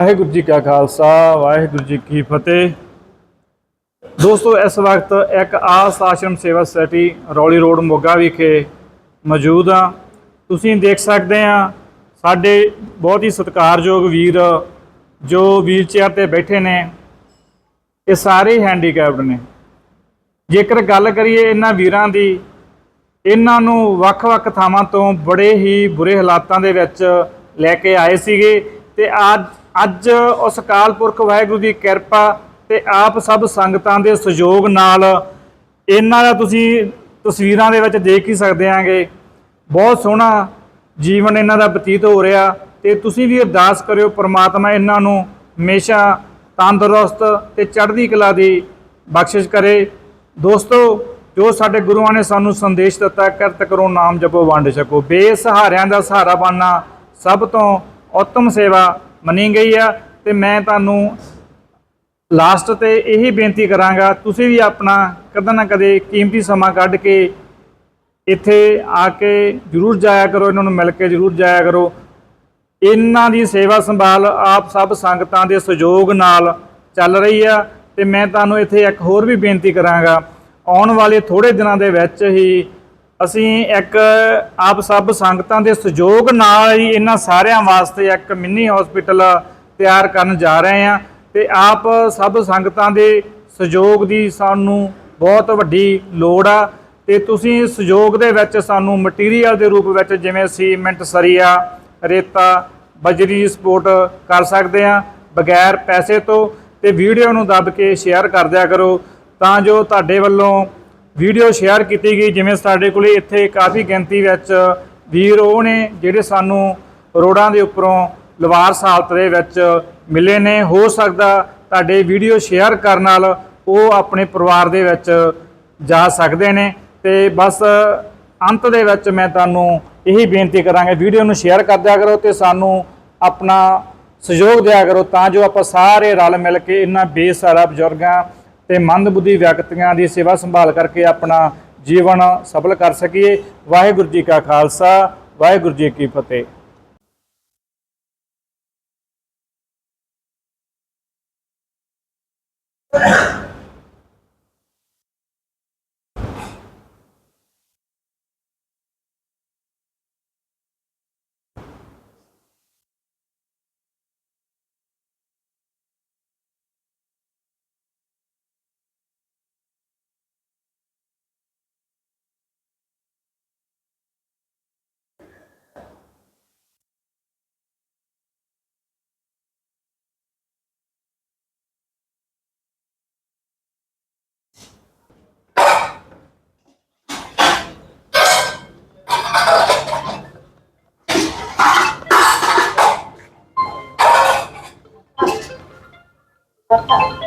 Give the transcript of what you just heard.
ਵਾਹਿਗੁਰੂ ਜੀ ਕਾ ਖਾਲਸਾ, ਵਾਹਿਗੁਰੂ ਜੀ ਕੀ ਫਤਿਹ। ਦੋਸਤੋ, ਇਸ ਵਕਤ ਇੱਕ ਆਸ ਆਸ਼ਰਮ ਸੇਵਾ ਸੁਸਾਇਟੀ ਰੌਲੀ ਰੋਡ ਮੋਗਾ ਵਿਖੇ ਮੌਜੂਦ ਆ ਤੁਸੀਂ ਦੇਖ ਸਕਦੇ ਆ ਸਾਡੇ ਬਹੁਤ ਹੀ ਸਤਿਕਾਰਯੋਗ ਵੀਰ ਜੋ ਵੀਲ ਚੇਅਰ ਤੇ ਬੈਠੇ ਨੇ, ਇਹ ਸਾਰੇ ਹੈਂਡੀਕੈਪਡ ਨੇ। ਜੇਕਰ ਗੱਲ ਕਰੀਏ ਇਹਨਾਂ ਵੀਰਾਂ ਦੀ, ਇਹਨਾਂ ਨੂੰ ਵੱਖ-ਵੱਖ ਥਾਵਾਂ ਤੋਂ ਬੜੇ ਹੀ ਬੁਰੇ ਹਾਲਾਤਾਂ ਦੇ ਵਿੱਚ ਲੈ ਕੇ ਆਏ ਸੀਗੇ ਤੇ ਅੱਜ ਅੱਜ ਉਸ ਅਕਾਲ ਪੁਰਖ ਵਾਹਿਗੁਰੂ ਦੀ ਕਿਰਪਾ ਤੇ ਆਪ ਸਭ ਸੰਗਤਾਂ ਦੇ ਸਹਿਯੋਗ ਨਾਲ ਇਹਨਾਂ ਦਾ ਤੁਸੀਂ ਤਸਵੀਰਾਂ ਦੇ ਵਿੱਚ ਦੇਖ ਹੀ ਸਕਦੇ ਆਂਗੇ। ਬਹੁਤ ਸੋਹਣਾ ਜੀਵਨ ਇਹਨਾਂ ਦਾ ਬਤੀਤ ਹੋ ਰਿਹਾ ਤੇ ਤੁਸੀਂ ਵੀ ਅਰਦਾਸ ਕਰਿਓ ਪ੍ਰਮਾਤਮਾ ਇਹਨਾਂ ਨੂੰ ਹਮੇਸ਼ਾ ਤੰਦਰੁਸਤ ਤੇ ਚੜ੍ਹਦੀ ਕਲਾ ਦੀ ਬਖਸ਼ਿਸ਼ ਕਰੇ। ਦੋਸਤੋ, ਜੋ ਸਾਡੇ ਗੁਰੂਆਂ ਨੇ ਸਾਨੂੰ ਸੰਦੇਸ਼ ਦਿੱਤਾ, ਕਰਤ ਕਰੋ, ਨਾਮ ਜਪੋ, ਵੰਡ ਛਕੋ। ਬੇਸਹਾਰਿਆਂ ਦਾ ਸਹਾਰਾ ਬਣਨਾ ਸਭ ਤੋਂ ਉੱਤਮ ਸੇਵਾ ਮੰਨੀ ਗਈ ਆ ਤੇ ਮੈਂ ਤੁਹਾਨੂੰ ਲਾਸਟ ਤੇ ਇਹੀ ਬੇਨਤੀ ਕਰਾਂਗਾ, ਤੁਸੀਂ ਵੀ ਆਪਣਾ ਕਦੇ ਨਾ ਕਦੇ ਕੀਮਤੀ ਸਮਾਂ ਕੱਢ ਕੇ ਇੱਥੇ ਆ ਕੇ ਜਰੂਰ ਜਾਇਆ ਕਰੋ, ਇਹਨਾਂ ਨੂੰ ਮਿਲ ਕੇ ਜਰੂਰ ਜਾਇਆ ਕਰੋ। ਇਹਨਾਂ ਦੀ ਸੇਵਾ ਸੰਭਾਲ ਆਪ ਸਭ ਸੰਗਤਾਂ ਦੇ ਸਹਿਯੋਗ ਨਾਲ ਚੱਲ ਰਹੀ ਆ ਤੇ ਮੈਂ ਤੁਹਾਨੂੰ ਇੱਥੇ ਇੱਕ ਹੋਰ ਵੀ ਬੇਨਤੀ ਕਰਾਂਗਾ, ਆਉਣ ਵਾਲੇ ਥੋੜੇ ਦਿਨਾਂ ਦੇ ਵਿੱਚ ਹੀ ਅਸੀਂ ਇੱਕ ਆਪ ਸਭ ਸੰਗਤਾਂ ਦੇ ਸਹਿਯੋਗ ਨਾਲ ਹੀ ਇਹਨਾਂ ਸਾਰਿਆਂ ਵਾਸਤੇ ਇੱਕ ਮਿੰਨੀ ਹਸਪੀਟਲ ਤਿਆਰ ਕਰਨ ਜਾ ਰਹੇ ਹਾਂ ਤੇ ਆਪ ਸਭ ਸੰਗਤਾਂ ਦੇ ਸਹਿਯੋਗ ਦੀ ਸਾਨੂੰ ਬਹੁਤ ਵੱਡੀ ਲੋੜ ਆ ਤੇ ਤੁਸੀਂ ਸਹਿਯੋਗ ਦੇ ਵਿੱਚ ਸਾਨੂੰ ਮਟੀਰੀਅਲ ਦੇ ਰੂਪ ਵਿੱਚ ਜਿਵੇਂ ਸੀਮੈਂਟ, ਸਰੀਆ, ਰੇਤਾ, ਬਜਰੀ ਸਪੋਰਟ ਕਰ ਸਕਦੇ ਆ ਬਗੈਰ ਪੈਸੇ ਤੋਂ ਤੇ ਵੀਡੀਓ ਨੂੰ ਦੱਬ ਕੇ ਸ਼ੇਅਰ ਕਰ ਦਿਆ ਕਰੋ ਤਾਂ ਜੋ ਤੁਹਾਡੇ ਵੱਲੋਂ ਵੀਡੀਓ ਸ਼ੇਅਰ ਕੀਤੀ ਗਈ, ਜਿਵੇਂ ਸਾਡੇ ਕੋਲੇ ਇੱਥੇ ਕਾਫੀ ਗਿਣਤੀ ਵਿੱਚ ਵੀਰ ਉਹ ਨੇ ਜਿਹੜੇ ਸਾਨੂੰ ਰੋਡਾਂ ਦੇ ਉੱਪਰੋਂ ਲਵਾਰਸ ਹਾਲਤ ਦੇ ਵਿੱਚ ਮਿਲੇ ਨੇ। ਹੋ ਸਕਦਾ ਤੁਹਾਡੇ ਵੀਡੀਓ ਸ਼ੇਅਰ ਕਰਨ ਨਾਲ ਉਹ ਆਪਣੇ ਪਰਿਵਾਰ ਦੇ ਵਿੱਚ ਜਾ ਸਕਦੇ ਨੇ ਤੇ ਬਸ ਅੰਤ ਦੇ ਵਿੱਚ ਮੈਂ ਤੁਹਾਨੂੰ ਇਹੀ ਬੇਨਤੀ ਕਰਾਂਗਾ, ਵੀਡੀਓ ਨੂੰ ਸ਼ੇਅਰ ਕਰ ਦਿਆ ਕਰੋ ਤੇ ਸਾਨੂੰ ਆਪਣਾ ਸਹਿਯੋਗ ਦਿਆ ਕਰੋ ਤਾਂ ਜੋ ਆਪਾਂ ਸਾਰੇ ਰਲ ਮਿਲ ਕੇ ਇਹਨਾਂ ਬੇਸਹਾਰਾ ਬਜ਼ੁਰਗਾਂ ਤੇ ਮੰਦਬੁੱਧੀ ਵਿਅਕਤੀਆਂ ਦੀ ਸੇਵਾ ਸੰਭਾਲ ਕਰਕੇ ਆਪਣਾ ਜੀਵਨ ਸਫਲ ਕਰ ਸਕੀਏ। ਵਾਹਿਗੁਰੂ ਜੀ ਕਾ ਖਾਲਸਾ, ਵਾਹਿਗੁਰੂ ਜੀ ਕੀ ਫਤਿਹ। কথা